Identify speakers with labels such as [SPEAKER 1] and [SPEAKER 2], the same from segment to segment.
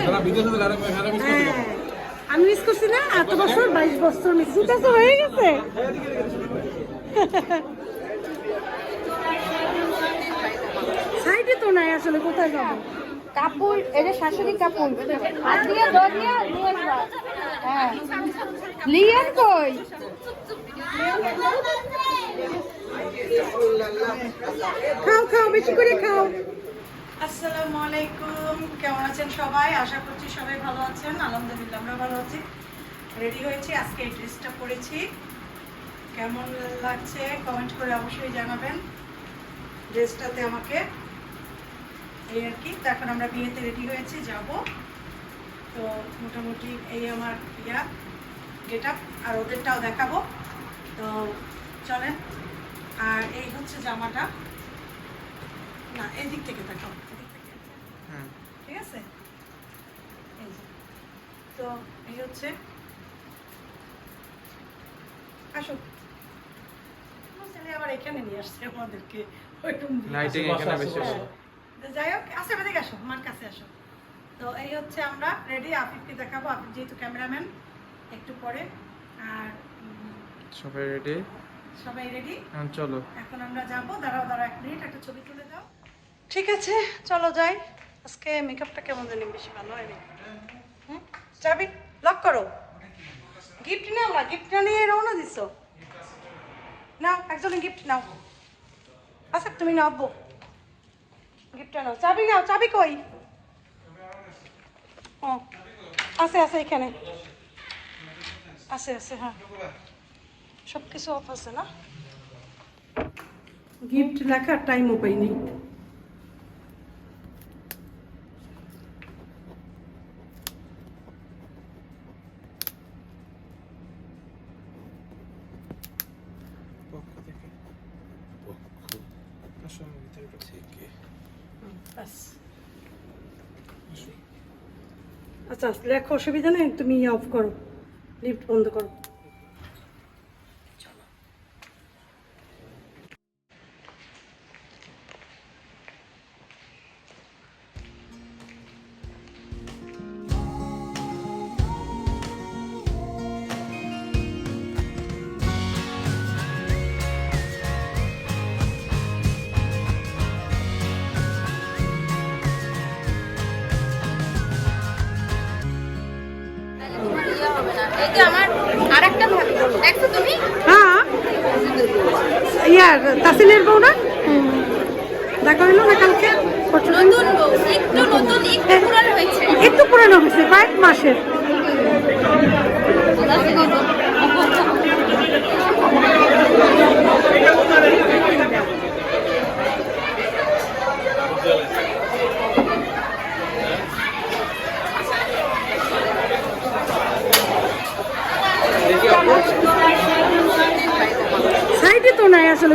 [SPEAKER 1] হ্যাঁ। আমি মিস করছি না এত বছর বাইশ বছর মিস জুতা তো হয়ে গেছে। সাইডে তো নাই আসলে কোথায় যাব?
[SPEAKER 2] কাপড় এটা শাশুড়ি আসবা হ্যাঁ। লিয়ান কই?
[SPEAKER 1] খাও খাও বেশি করে খাও। আসসালামু আলাইকুম। কেমন আছেন সবাই? আশা করছি সবাই ভালো আছেন। আলহামদুলিল্লাহ, আমরা ভালো আছি। রেডি হয়েছি, আজকে এই ড্রেসটা পরেছি। কেমন লাগছে কমেন্ট করে অবশ্যই জানাবেন ড্রেসটাতে আমাকে। এই আর কি। তো এখন আমরা বিয়েতে রেডি হয়েছি, যাব। তো মোটামুটি এই আমার ইয়া গেট আর ওদেরটাও দেখাবো। তো চলেন। আর এই হচ্ছে জামাটা। না, এদিক থেকে ঠিক আছে? এই যে। তো এই হচ্ছে। আসো। ছেলে আবার এখানে নিয়ে আসছে আমাদেরকে ওই room দিয়ে।
[SPEAKER 3] লাইটিং এখানে বেশি
[SPEAKER 1] হ্যাঁ।
[SPEAKER 3] ভালো।
[SPEAKER 1] তো যাই হোক আসে এদিকে আসো আমার কাছে আসো। তো এই হচ্ছে আমরা রেডি আফিফকে দেখাবো। আফিফ যেহেতু ক্যামেরাম্যান একটু পরে। আর
[SPEAKER 3] সবাই রেডি
[SPEAKER 1] সবাই রেডি
[SPEAKER 3] চলো।
[SPEAKER 1] এখন আমরা যাব। দাঁড়াও দাঁড়াও এক মিনিট একটা ছবি তুলে দাও। ঠিক আছে চলো যাই। আজকে মেকআপটা কেমন জানি বেশি ভালো হয়নি। হুম? চাবি লক করো। গিফট নাও না গিফট না নিয়ে রওনা দিছ? নাও, একজনে গিফট নাও। আচ্ছা তুমি নাও গিফটটা নাও। চাবি নাও, চাবি কই? ও, আছে আছে এখানে। আছে আছে হ্যাঁ। সব কিছু অফ আছে না? গিফট লেখার টাইমও পাইনি
[SPEAKER 3] পক্ষ থেকে আসো আমি ভিতরে ঢুকি।
[SPEAKER 1] ব্যাস
[SPEAKER 3] আসো।
[SPEAKER 1] লেখো অসুবিধা নেই তুমি অফ করো লিফট বন্ধ করো।
[SPEAKER 2] এই যে আমার আরেকটা ভাবি দেখছ তুমি।
[SPEAKER 1] হ্যাঁ। ইয়ার তাসিলের বউ না? দেখা হলো না কালকে?
[SPEAKER 2] নতুন বউ একটু নতুন একটু পুরানো হয়েছে।
[SPEAKER 1] একটু পুরানো হয়েছে কয়েক মাসের। সাইডে তো নাই আসলে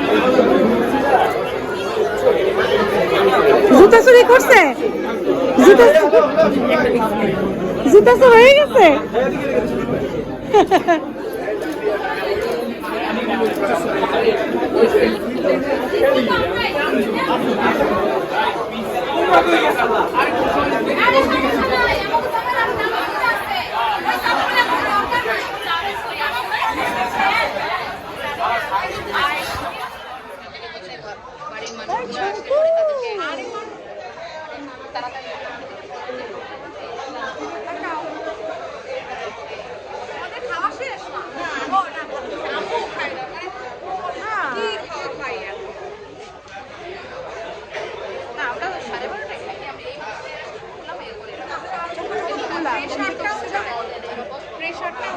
[SPEAKER 1] জুতা চুরি করছে? জুতা জুতা চুরি হয়ে গেছে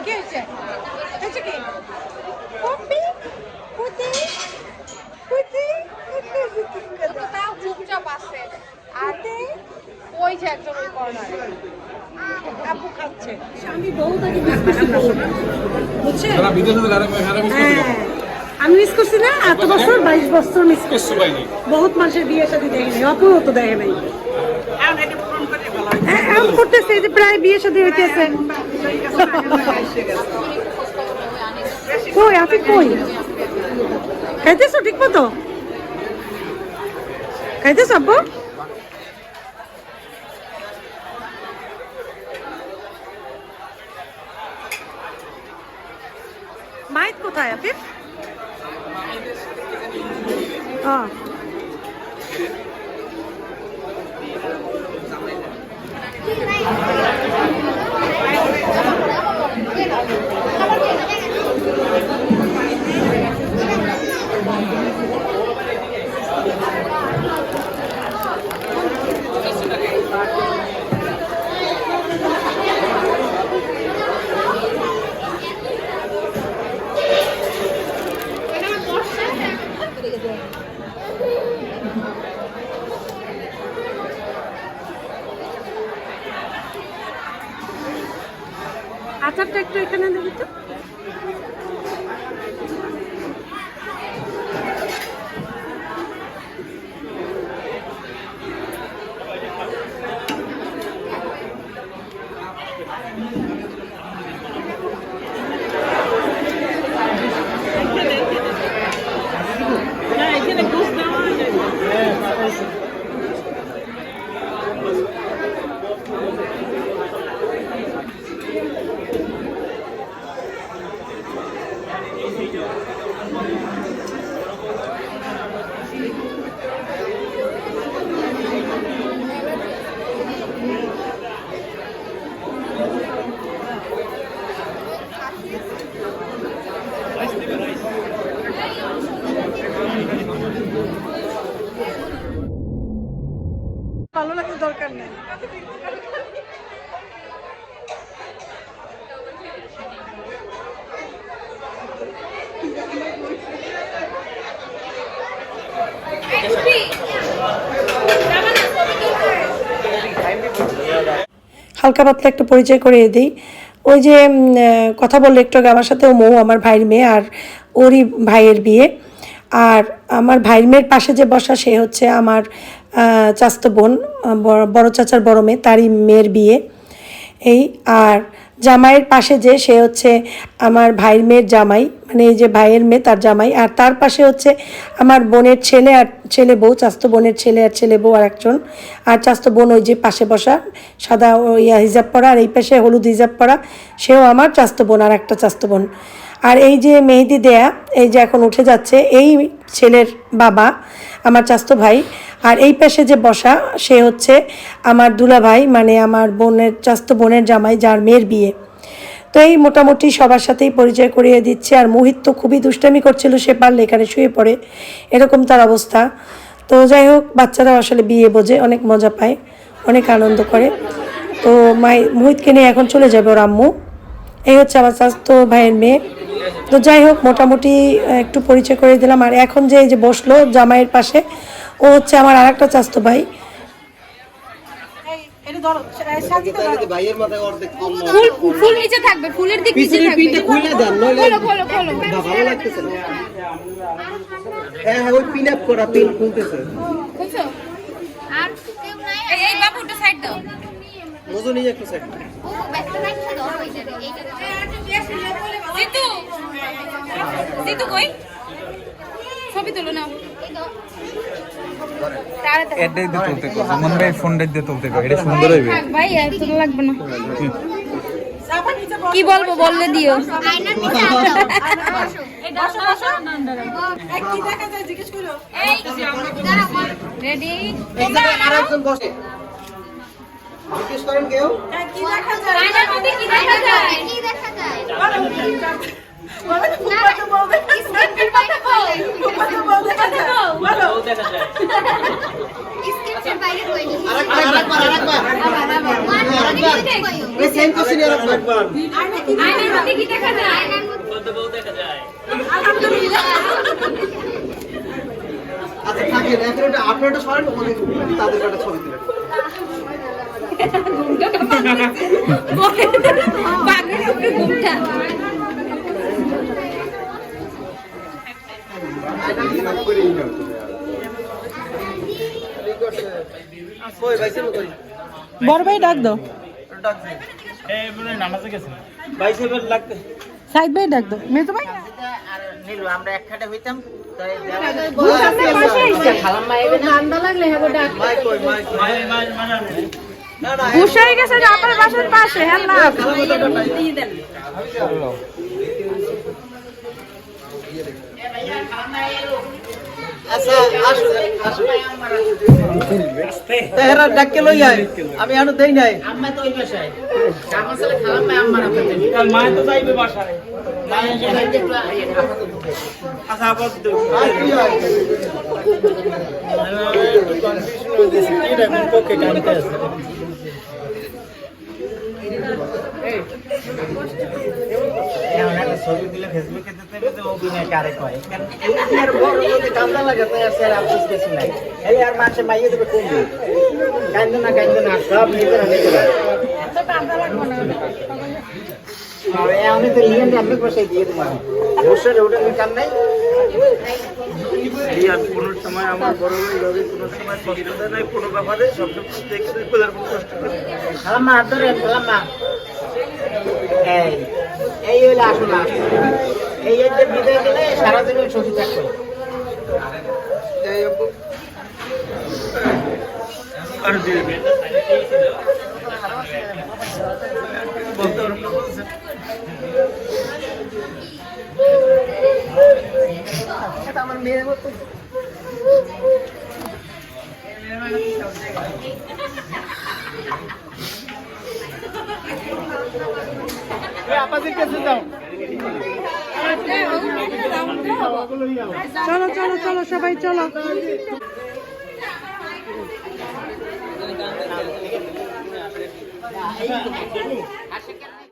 [SPEAKER 1] কি হয়েছে হয়েছে কি পপি পুতি পুতি
[SPEAKER 2] তাও চুপচাপ আছে আর ওই যে একজন ওই কর্নারে।
[SPEAKER 4] আপু খাচ্ছে। বুঝছে? হ্যাঁ। আমি মিস করছি না? এত বছর বাইশ বছর মিস করছি। বহুত মানুষের বিয়ে সাথে দেখে নাই অপুরও তো দেখে নাই। হ্যাঁ, এখন করতেছে এই যে প্রায় বিয়ে সাথে হইতেছে। কই আপনি কই? খাইতেছো ঠিক মতো খাইতেছো আব্বু? মাইত কোথায় আফিফ ও। আচারটা একটু এখানে দেবে তো ভালো লাগতে দরকার নেই হালকা পাতলা একটা পরিচয় করিয়ে দিই। ওই যে কথা বলল একটু আগে আমার সাথে ও মৌ, আমার ভাইয়ের মেয়ে আর ওরই ভাইয়ের বিয়ে। আর আমার ভাইয়ের মেয়ের পাশে যে বসা, সে হচ্ছে আমার চাস্ত বোন বড় চাচার বড় মেয়ে, তারই মেয়ের বিয়ে। এই, আর জামাইয়ের পাশে যে সে হচ্ছে আমার ভাইয়ের মেয়ের জামাই মানে এই যে ভাইয়ের মেয়ে তার জামাই, আর তার পাশে হচ্ছে আমার বোনের ছেলে আর ছেলে বউ, চাস্ত বোনের ছেলে আর ছেলে বউ আর একজন আর চাস্ত বোন ওই যে পাশে বসা, সাদা ইয়া হিজাব পরা আর এই পাশে হলুদ হিজাব পরা, সেও আমার চাস্ত বোন আর একটা চাস্ত বোন। আর এই যে মেহেদি দেয়া, এই যে এখন উঠে যাচ্ছে, এই ছেলের বাবা, আমার চাস্তো ভাই, আর এই পাশে যে বসা, সে হচ্ছে আমার দুলা ভাই মানে আমার বোনের, চাস্তো বোনের জামাই, যার মেয়ের বিয়ে। তো এই মোটামুটি সবার সাথেই পরিচয় করিয়ে দিচ্ছে, আর মোহিত তো খুবই দুষ্টামি করছিল, সে পারলে এখানে শুয়ে পড়ে, এরকম তার অবস্থা। তো যাই হোক বাচ্চারা আসলে বিয়ে বোঝে, অনেক মজা পায়, অনেক আনন্দ করে। তো মাই, মোহিতকে নিয়ে এখন চলে যাবে ওর আম্মু। এই হচ্ছে আমার স্বাস্থ্য ভাইয়ের মেয়ে। তো যাই হোক মোটামুটি একটু পরিচয় করে দিলাম। আর এখন যে এই যে বসল জামাইয়ের পাশে ও হচ্ছে আমার আর একটা চাস্তো ভাই
[SPEAKER 5] হ্যাঁ
[SPEAKER 2] আর এই সাইড দাও।
[SPEAKER 5] একটু
[SPEAKER 2] জিতু। জিতু কই? ছবি তুলো নাও।
[SPEAKER 3] এটাই দিয়ে তুলতে কো ভাই ফোনটা দিয়ে তুলতে কো এটা সুন্দর হইবে।
[SPEAKER 2] ভাই আর তোলা লাগবে না। কি বলব বললে দিও। রেডি
[SPEAKER 5] জিজ্ঞেস করেন কেউ
[SPEAKER 2] কি দেখা যায়
[SPEAKER 6] কি দেখা যায়
[SPEAKER 2] আয়নার মধ্যে কি দেখা যায়
[SPEAKER 6] আয়নার মধ্যে
[SPEAKER 5] আচ্ছা থাকেন এখন ওটা আপনার সরেন ওখানে তাদের একটা ছবি কই
[SPEAKER 1] বড় ভাই ডাক দাও।
[SPEAKER 5] ভাই সেবা লাগতে
[SPEAKER 1] সাইড ভাই ডাক দাও। মেয়ে তো ভাই
[SPEAKER 5] নীলু আমরা একখানে হইতাম। তাই
[SPEAKER 2] ঠান্ডা লাগলে হবে ডাক
[SPEAKER 5] মাই কই মাই কই না না
[SPEAKER 2] বসে গেছে যে আপনার বাসার পাশে হ্যাঁ না
[SPEAKER 5] আচ্ছা ডাককে লই আয় আমি আনো দেই নাই আম্মা তো ওই বাসায় আমার সাথে খালাম মা আম্মার আপনাদের মা তো যাইবে বাসায় আচ্ছা আবার ছবি দিলে ফেসবুকে আমি তো লিয়েন আপনি বসে দিয়ে তোমার বসে ওটা কাম নাই? এই আর কোনো সময় আমার বড় ভাই রবি কোনো সময় কষ্ট দেয় নাই কোনো ব্যাপারে সব কিছু দেখে খোঁজার কোনো কষ্ট করে খালাম্মা হাত ধরে খালাম্মা এই এই হইল আসল আসল। এই বিদায় দিলে সারাদিন ওই ছবি থাকবে। আর দিবে আপাদের কাছে যাও।
[SPEAKER 1] চলো চলো চলো, সবাই চলো।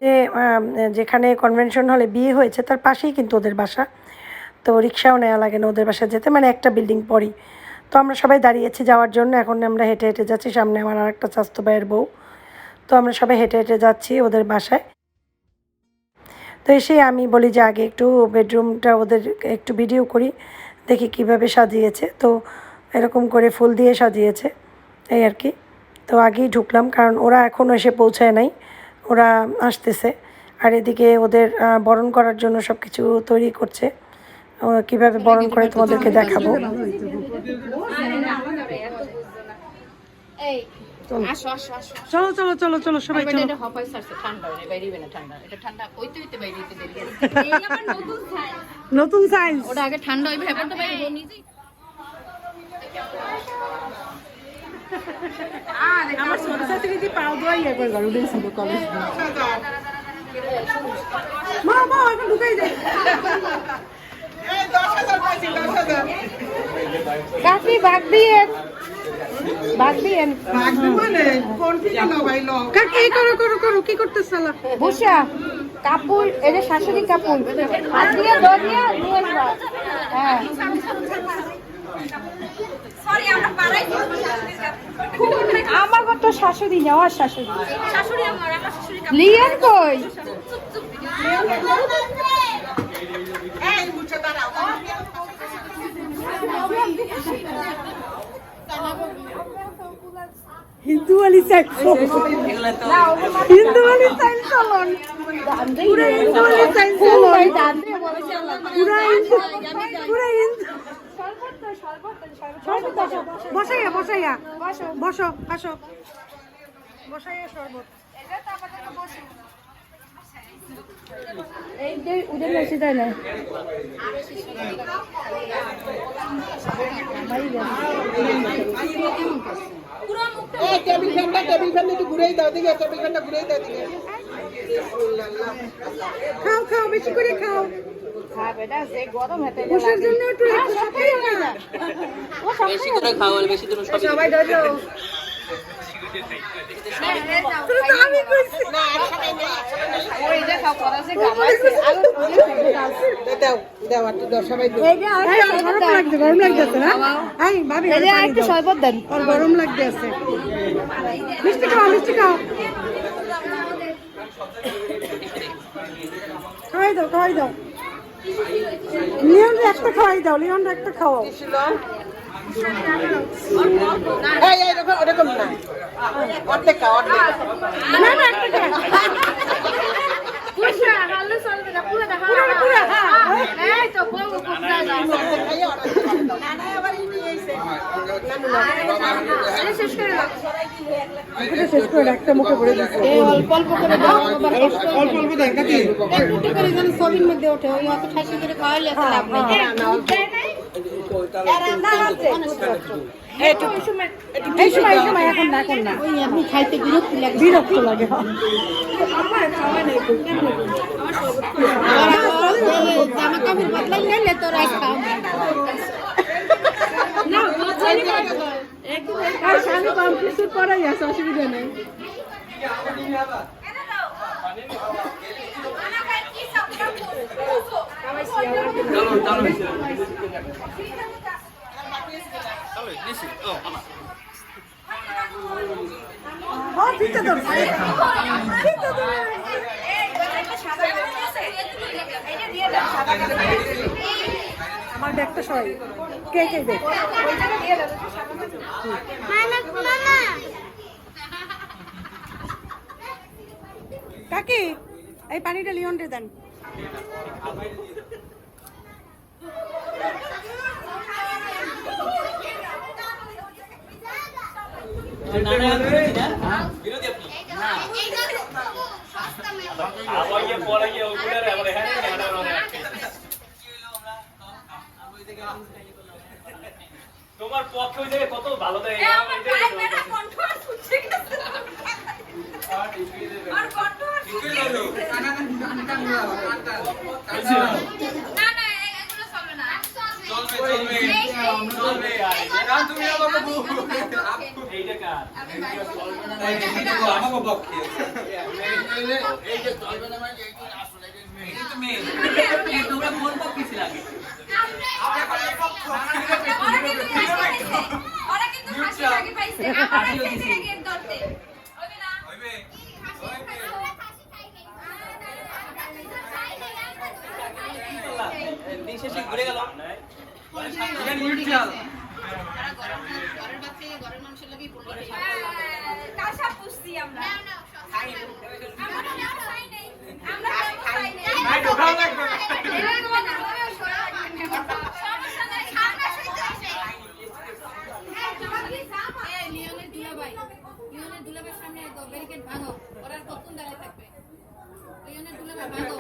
[SPEAKER 1] যে যেখানে কনভেনশন হলে বিয়ে হয়েছে, তার পাশেই কিন্তু ওদের বাসা। তো রিক্সাও নেওয়া লাগে না ওদের বাসায় যেতে মানে একটা বিল্ডিং পরই। তো আমরা সবাই দাঁড়িয়েছি যাওয়ার জন্য, এখন আমরা হেঁটে হেঁটে যাচ্ছি। সামনে আমার আর একটা স্বাস্থ্য ভাইয়ের বউ। তো আমরা সবাই হেঁটে হেঁটে যাচ্ছি ওদের বাসায়। তো এসে আমি বলি যে আগে একটু বেডরুমটা ওদের একটু ভিডিও করি, দেখি কীভাবে সাজিয়েছে। তো এরকম করে ফুল দিয়ে সাজিয়েছে এই আর কি। তো আগেই ঢুকলাম কারণ ওরা এখনও এসে পৌঁছায় নাই, ওরা আসতেছে। আর এদিকে ওদের বরণ করার জন্য সব কিছু তৈরি করছে। কীভাবে বরণ করে তোমাদেরকে দেখাবো।
[SPEAKER 2] এই আসো আসো আসো।
[SPEAKER 1] চলো চলো চলো চলো সবাই চলো।
[SPEAKER 2] এটা হপাই সারছে ঠান্ডা বাইরে না ঠান্ডা। এটা ঠান্ডা হইতে হইতে বাইরে হইতে দেরি আছে নতুন সাইজ
[SPEAKER 1] নতুন সাইজ
[SPEAKER 2] ওটা আগে ঠান্ডা হইবে এবার তো বাইরে নিজেই।
[SPEAKER 1] আমার ছোট শাশুড়ি পাও দোয়াই একবার ঘর উঠেছিল কলেজ মা মা এখন ঢুকাই দে।
[SPEAKER 2] কাকি ভাগ দিয়ে ভাগ
[SPEAKER 1] কাকি এই করো করো করো কি করতে সালা
[SPEAKER 2] বুসা কাপড় এটা শাশুড়ি কাপড়। হাত দিয়ে দো দিয়ে নিয়ে আসবা হ্যাঁ। আমার কত শাশুড়ি যাওয়ার শাশুড়ি। লিয়ান কই?
[SPEAKER 1] হিন্দু সাইড হিন্দু আলি চলন। পুরো হিন্দু আলি চলন। পুরো হিন্দু বসাইয়া বসাইয়া। বসো, আসো। বসাইয়া শরবত।
[SPEAKER 5] টেবিল ফ্যানটা টেবিল ফ্যানটা একটু ঘুরেই দাও দিকে টেবিল ফ্যানটা ঘুরেই দাও দিকে
[SPEAKER 1] খাও খাও বেশি করে খাও। সবাই
[SPEAKER 2] ধরো আছে
[SPEAKER 1] গরম লাগতেছে মিষ্টি খাও খাওয়াই দাও একটা খাওয়াই দাও লিওন একটা খাওয়াও
[SPEAKER 5] এই এই দেখো ওরকম না। অর্ধেক অর্ধেক।
[SPEAKER 1] না না একটা খাও
[SPEAKER 2] পুরা আলু চলবে না পুরা দেখা
[SPEAKER 1] পুরো পুরো হ্যাঁ।
[SPEAKER 2] এই তো বলব কোথায় যাও আরে শেষ করে দাও।
[SPEAKER 1] এটা শেষ করে দাও, একটা মুখে ভরে দিচ্ছে
[SPEAKER 2] অল্প অল্প করে
[SPEAKER 7] অল্প অল্প দেন কাকি।
[SPEAKER 2] করে যেন ছবির মধ্যে ওঠে ওই অত ঠাসি করে খাওয়াইলে লাভ নেই। বিরক্তি লাগে
[SPEAKER 1] কিছুর পরেই আছে অসুবিধা নেই আমার ব্যাগটা সবাই কে কে দেখ কাকি এই পানিটা লিওনটে দেন।
[SPEAKER 8] তোমার পক্ষে ওই জায়গায় কত ভালো দেয় এইটা কার
[SPEAKER 7] আমাকে পক্ষে
[SPEAKER 8] তোমরা কোন পক্ষে ছিল আগে?
[SPEAKER 6] ওরা কিন্তু হাসি আগে পাইছে। আমরা খাইছে আগে দলতে হবে না
[SPEAKER 8] দিন শেষে ঘুরে গেল
[SPEAKER 6] কাঁচা পুষছি আমরা আমরা খাই নাই আমরা খাই নাই এরকম না সমস্যা নাই খাওয়া শুনতে
[SPEAKER 9] এই লিওনের দুলাভাই লিওনের দুলাভাইয়ের সামনে ব্যারিকেড ভাঙো ওরা কতক্ষণ দাঁড়ায় থাকবে লিওনের দুলাভাই ভাঙো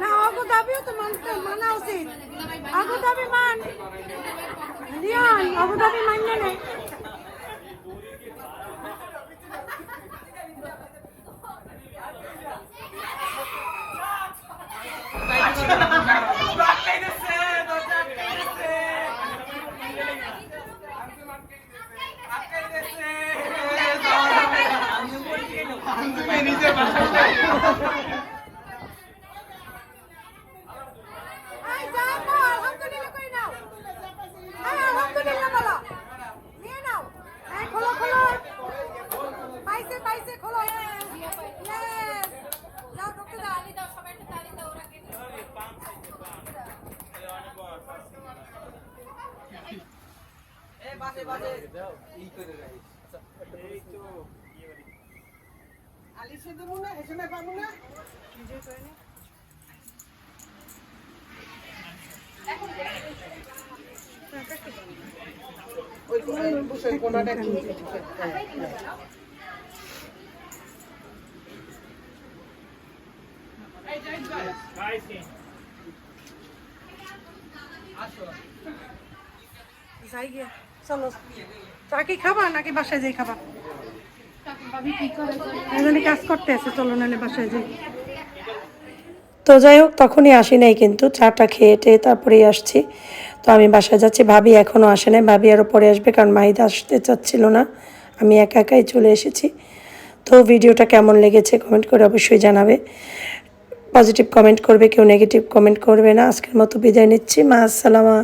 [SPEAKER 1] না, অগো দাবিও তো মানতে মানা উচিত। অগো দাবি মান। লিওন, অগো দাবি মান্য নেই এই যাও তো, আলহামদুলিল্লাহ কই নাও। এই আলহামদুলিল্লাহ বলো। নিয়ে নাও। এই খোলো, খোলো। পাইছে, পাইছে, খোলো। Yes. যাও, ঢুকে যাও।
[SPEAKER 9] সবাই একটা তালি দাও ওরা কে
[SPEAKER 5] আলিশে দেবো না এখানে পাবো না ওই ওই বসে কোনাটা কিনতে
[SPEAKER 1] চলো। খাবা নাকি বাসায় কাজ করতে আছে বাসায় তো যাই হোক, তখনই আসি নাই কিন্তু। চাটা খেয়ে টেয়ে তারপরেই আসছি।
[SPEAKER 4] তো আমি বাসায় যাচ্ছি। ভাবি এখনও আসে নাই। ভাবি আরও পরে আসবে কারণ মাহিদ আসতে চাচ্ছিল না। আমি একা একাই চলে এসেছি। তো ভিডিওটা কেমন লেগেছে কমেন্ট করে অবশ্যই জানাবে। পজিটিভ কমেন্ট করবে, কেউ নেগেটিভ কমেন্ট করবে না। আজকের মতো বিদায় নিচ্ছি। মা, আসসালামা